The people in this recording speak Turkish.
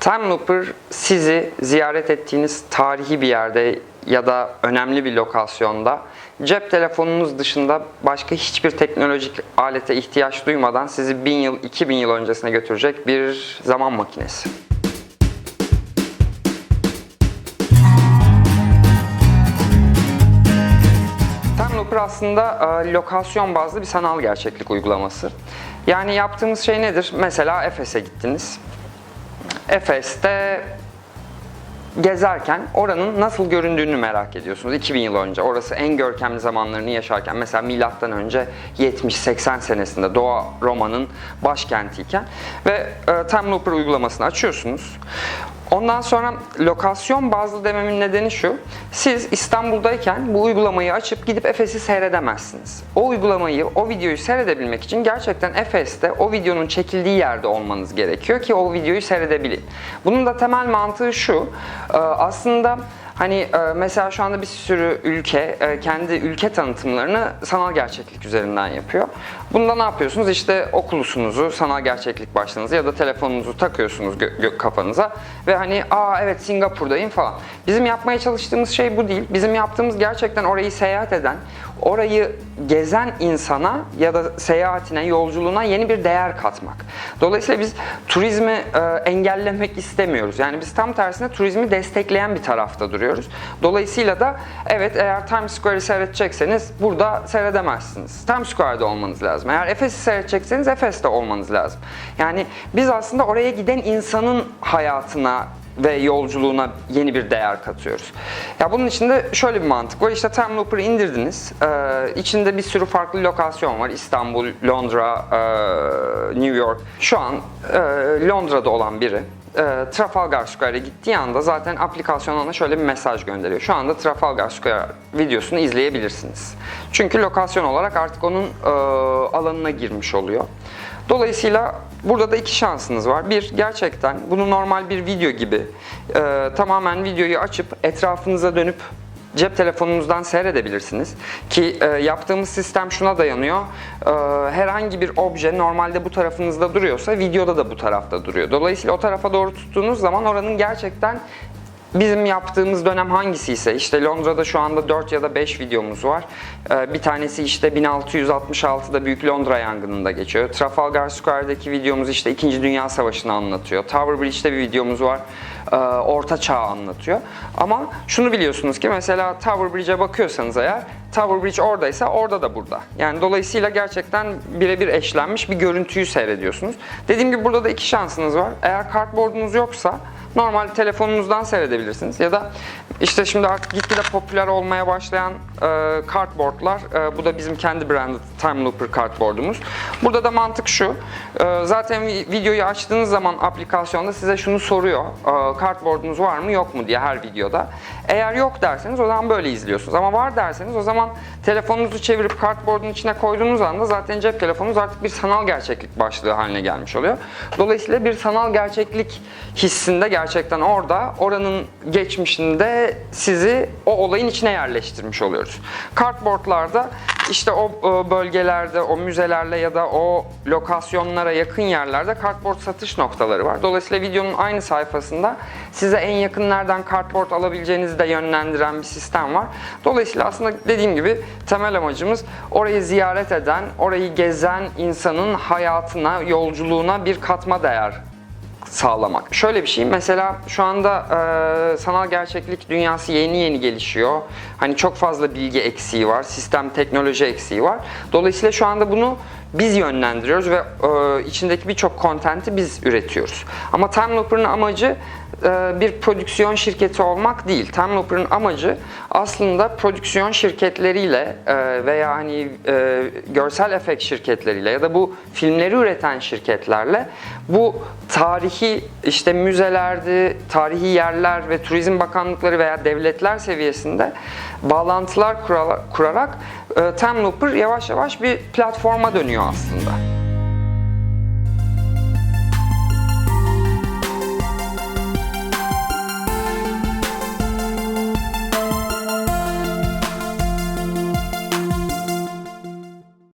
Time Looper sizi ziyaret ettiğiniz tarihi bir yerde ya da önemli bir lokasyonda cep telefonunuz dışında başka hiçbir teknolojik alete ihtiyaç duymadan sizi 1000 yıl, 2000 yıl öncesine götürecek bir zaman makinesi. Time Looper aslında e, lokasyon bazlı bir sanal gerçeklik uygulaması. Yani yaptığımız şey nedir? Mesela Efes'e gittiniz. Efes'te gezerken oranın nasıl göründüğünü merak ediyorsunuz. 2000 yıl önce orası en görkemli zamanlarını yaşarken mesela milattan önce 70-80 senesinde Doğu Roma'nın başkentiyken ve e, Time Looper uygulamasını açıyorsunuz. Ondan sonra lokasyon bazlı dememin nedeni şu. Siz İstanbul'dayken bu uygulamayı açıp gidip Efes'i seyredemezsiniz. O uygulamayı, o videoyu seyredebilmek için gerçekten Efes'te o videonun çekildiği yerde olmanız gerekiyor ki o videoyu seyredebilin. Bunun da temel mantığı şu. e, Aslında Hani e, mesela şu anda bir sürü ülke e, kendi ülke tanıtımlarını sanal gerçeklik üzerinden yapıyor. Bunda ne yapıyorsunuz? İşte okulusunuzu, sanal gerçeklik başlığınızı ya da telefonunuzu takıyorsunuz kafanıza ve hani aa evet Singapur'dayım falan. Bizim yapmaya çalıştığımız şey bu değil. Bizim yaptığımız gerçekten orayı seyahat eden, orayı gezen insana ya da seyahatine, yolculuğuna yeni bir değer katmak. Dolayısıyla biz turizmi e, engellemek istemiyoruz. Yani biz tam tersine turizmi destekleyen bir tarafta duruyoruz. Dolayısıyla da evet eğer Times Square'i seyredecekseniz burada seyredemezsiniz. Times Square'da olmanız lazım. Eğer Efes'i seyredecekseniz Efes'te olmanız lazım. Yani biz aslında oraya giden insanın hayatına ve yolculuğuna yeni bir değer katıyoruz. Ya bunun içinde şöyle bir mantık var. İşte Time Looper'ı indirdiniz. Ee, içinde bir sürü farklı lokasyon var. İstanbul, Londra, e, New York. Şu an e, Londra'da olan biri e, Trafalgar Square'e gittiği anda zaten aplikasyon ona şöyle bir mesaj gönderiyor. Şu anda Trafalgar Square videosunu izleyebilirsiniz. Çünkü lokasyon olarak artık onun e, alanına girmiş oluyor. Dolayısıyla burada da iki şansınız var. Bir, gerçekten bunu normal bir video gibi e, tamamen videoyu açıp etrafınıza dönüp cep telefonunuzdan seyredebilirsiniz. Ki e, yaptığımız sistem şuna dayanıyor. E, herhangi bir obje normalde bu tarafınızda duruyorsa videoda da bu tarafta duruyor. Dolayısıyla o tarafa doğru tuttuğunuz zaman oranın gerçekten Bizim yaptığımız dönem hangisi ise işte Londra'da şu anda 4 ya da 5 videomuz var. Ee, Bir tanesi işte 1666'da Büyük Londra yangınında geçiyor. Trafalgar Square'daki videomuz işte 2. Dünya Savaşı'nı anlatıyor. Tower Bridge'de bir videomuz var. Ee, Orta Çağ anlatıyor. Ama şunu biliyorsunuz ki mesela Tower Bridge'e bakıyorsanız eğer Tower Bridge oradaysa orada da burada. Yani dolayısıyla gerçekten birebir eşlenmiş bir görüntüyü seyrediyorsunuz. Dediğim gibi burada da iki şansınız var. Eğer kartboardunuz yoksa normal telefonunuzdan seyredebilirsiniz. Ya da işte şimdi artık gitgide popüler olmaya başlayan e, kartboardlar, e, bu da bizim kendi branded Time Looper kartboardumuz. Burada da mantık şu, e, zaten vi- videoyu açtığınız zaman aplikasyonda size şunu soruyor, e, kartboardunuz var mı yok mu diye her videoda. Eğer yok derseniz o zaman böyle izliyorsunuz ama var derseniz o zaman telefonunuzu çevirip kartboardun içine koyduğunuz anda zaten cep telefonunuz artık bir sanal gerçeklik başlığı haline gelmiş oluyor. Dolayısıyla bir sanal gerçeklik hissinde gerçekten orada oranın geçmişinde sizi o olayın içine yerleştirmiş oluyoruz. Kartboardlarda işte o e, bölgelerde, o müzelerle ya da o lokasyonlara yakın yerlerde kartboard satış noktaları var. Dolayısıyla videonun aynı sayfasında size en yakın nereden kartboard alabileceğinizi de yönlendiren bir sistem var. Dolayısıyla aslında dediğim gibi temel amacımız orayı ziyaret eden, orayı gezen insanın hayatına, yolculuğuna bir katma değer sağlamak. Şöyle bir şey mesela şu anda e, sanal gerçeklik dünyası yeni yeni gelişiyor. Hani çok fazla bilgi eksiği var, sistem teknoloji eksiği var. Dolayısıyla şu anda bunu biz yönlendiriyoruz ve e, içindeki birçok kontenti biz üretiyoruz. Ama Time Looper'ın amacı e, bir prodüksiyon şirketi olmak değil. Time Looper'ın amacı aslında prodüksiyon şirketleriyle e, veya hani e, görsel efekt şirketleriyle ya da bu filmleri üreten şirketlerle bu tarihi işte müzelerde, tarihi yerler ve turizm bakanlıkları veya devletler seviyesinde bağlantılar kurarak e, Time yavaş yavaş bir platforma dönüyor aslında.